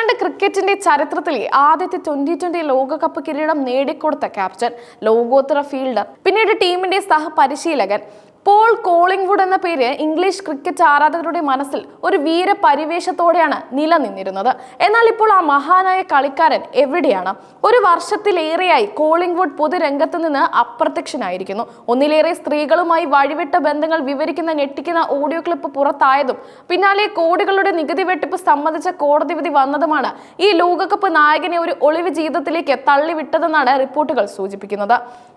England ക്രിക്കറ്റിന്റെ ചരിത്രത്തിലെ ആദ്യത്തെ ട്വന്റി ട്വന്റി ലോകകപ്പ് കിരീടം നേടിക്കൊടുത്ത ക്യാപ്റ്റൻ ലോകോത്തര ഫീൽഡർ. പിന്നീട് ടീമിന്റെ സഹപരിശീലകൻ പോൾ കോളിംഗ്വുഡ് എന്ന പേര് ഇംഗ്ലീഷ് ക്രിക്കറ്റ് ആരാധകരുടെ മനസ്സിൽ ഒരു വീര പരിവേഷത്തോടെയാണ് നിലനിന്നിരുന്നത്. എന്നാൽ ഇപ്പോൾ ആ മഹാനായ കളിക്കാരൻ എവിടെയാണ്? ഒരു വർഷത്തിലേറെയായി കോളിംഗ്വുഡ് പൊതുരംഗത്ത് നിന്ന് അപ്രത്യക്ഷനായിരിക്കുന്നു. ഒന്നിലേറെ സ്ത്രീകളുമായി വഴിവിട്ട ബന്ധങ്ങൾ വിവരിക്കുന്ന ഞെട്ടിക്കുന്ന ഓഡിയോ ക്ലിപ്പ് പുറത്തായതും പിന്നാലെ കോടികളുടെ നികുതി വെട്ടിപ്പ് സംബന്ധിച്ച കോടതി വിധി വന്നതുമാണ് ഈ ലോകകപ്പ് നായകനെ ഒരു ഒളിവ് ജീവിതത്തിലേക്ക് തള്ളിവിട്ടതെന്നാണ് റിപ്പോർട്ടുകൾ സൂചിപ്പിക്കുന്നത്.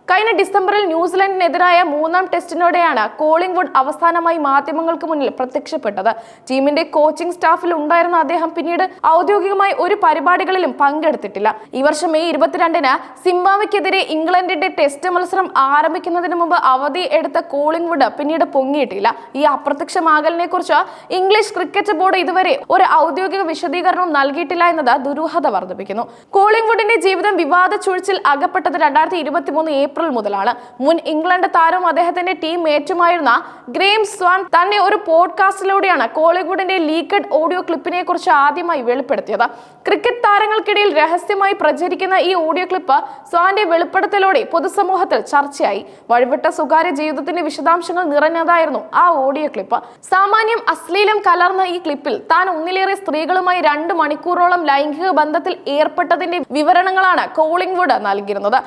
കഴിഞ്ഞ ഡിസംബറിൽ ന്യൂസിലൻഡിനെതിരായ മൂന്നാം ടെസ്റ്റിനോടെയാണ് കോളിംഗ്വുഡ് അവസാനമായി മാധ്യമങ്ങൾക്ക് മുന്നിൽ പ്രത്യക്ഷപ്പെട്ടത്. ടീമിന്റെ കോച്ചിംഗ് സ്റ്റാഫിൽ ഉണ്ടായിരുന്ന അദ്ദേഹം പിന്നീട് ഔദ്യോഗികമായി ഒരു പരിപാടികളിലും പങ്കെടുത്തിട്ടില്ല. ഈ വർഷം മെയ് ഇരുപത്തിരണ്ടിന് സിംബാവയ്ക്കെതിരെ ഇംഗ്ലണ്ടിന്റെ ടെസ്റ്റ് മത്സരം ആരംഭിക്കുന്നതിന് മുമ്പ് അവധി എടുത്ത കോളിംഗ്വുഡ് പിന്നീട് പൊങ്ങിയിട്ടില്ല. ഈ അപ്രത്യക്ഷമാകലിനെ കുറിച്ച് ഇംഗ്ലീഷ് ക്രിക്കറ്റ് ബോർഡ് ഇതുവരെ ഒരു ഔദ്യോഗിക വിശദീകരണവും നൽകിയിട്ടില്ല എന്നത് ദുരൂഹത വർദ്ധിപ്പിക്കുന്നു. കോളിംഗ്വുഡിന്റെ ജീവിതം വിവാദ ചുഴിച്ചിൽ അകപ്പെട്ടത് രണ്ടായിരത്തി ഇരുപത്തി മൂന്ന് ഏപ്രിൽ മുതലാണ്. മുൻ ഇംഗ്ലണ്ട് താരവും അദ്ദേഹത്തിന്റെ ടീം മേറ്റുമായിരുന്ന ഗ്രേം സ്വാൻ തന്നെ ഒരു പോഡ്കാസ്റ്റിലൂടെയാണ് കോളിവുഡിന്റെ ലീക്കഡ് ഓഡിയോ ക്ലിപ്പിനെ കുറിച്ച് ആദ്യമായി വെളിപ്പെടുത്തിയത്. ക്രിക്കറ്റ് താരങ്ങൾക്കിടയിൽ രഹസ്യമായി പ്രചരിക്കുന്ന ഈ ഓഡിയോ ക്ലിപ്പ് സ്വാന്റെ വെളിപ്പെടുത്തലോടെ പൊതുസമൂഹത്തിൽ ചർച്ചയായി. വഴിവിട്ട സ്വകാര്യ ജീവിതത്തിന്റെ വിശദാംശങ്ങൾ നിറഞ്ഞതായിരുന്നു ആ ഓഡിയോ ക്ലിപ്പ്. സാമാന്യം അശ്ലീലം കലർന്ന ഈ ക്ലിപ്പിൽ താൻ ഒന്നിലേറെ സ്ത്രീകളുമായി രണ്ട് മണിക്കൂറോളം ലൈംഗിക ബന്ധത്തിൽ ഏർപ്പെട്ടതിന്റെ വിവരണങ്ങളാണ് കോളിംഗ്വുഡ് നൽകിയിരുന്നത്.